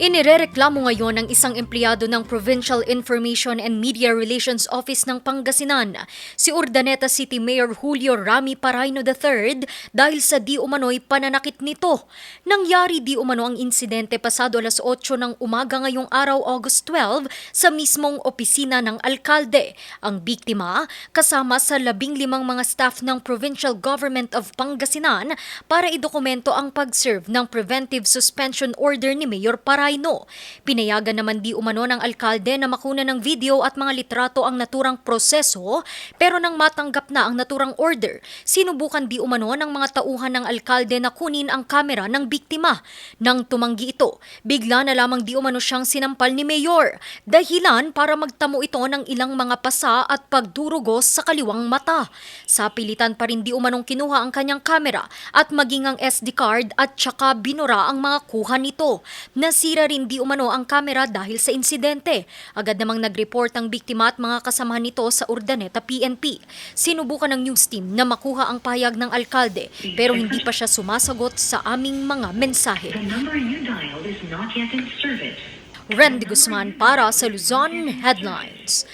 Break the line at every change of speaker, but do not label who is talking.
Inirereklamo ngayon ng isang empleyado ng Provincial Information and Media Relations Office ng Pangasinan, si Urdaneta City Mayor Julio Rami Paraino III dahil sa di umano'y pananakit nito. Nangyari di umano ang insidente pasado alas 8 ng umaga ngayong araw August 12 sa mismong opisina ng alkalde. Ang biktima kasama sa labing limang mga staff ng Provincial Government of Pangasinan para idokumento ang pag-serve ng preventive suspension order ni Mayor Paraino. Pinayagan naman di umano ng alkalde na makuna ng video at mga litrato ang naturang proseso pero nang matanggap na ang naturang order, sinubukan di umano ng mga tauhan ng alkalde na kunin ang kamera ng biktima. Nang tumanggi ito, bigla na lamang di umano siyang sinampal ni Mayor. Dahilan para magtamo ito ng ilang mga pasa at pagdurugos sa kaliwang mata. Sa pilitan pa rin di umanong kinuha ang kanyang kamera at maging ang SD card at tsaka binura ang mga kuha nito. Nasira rin di umano ang kamera dahil sa insidente. Agad namang nag-report ang biktima at mga kasamahan nito sa Urdaneta PNP. Sinubukan ng news team na makuha ang pahayag ng alkalde pero hindi pa siya sumasagot sa aming mga mensahe. Randy Guzman para sa Luzon Headlines.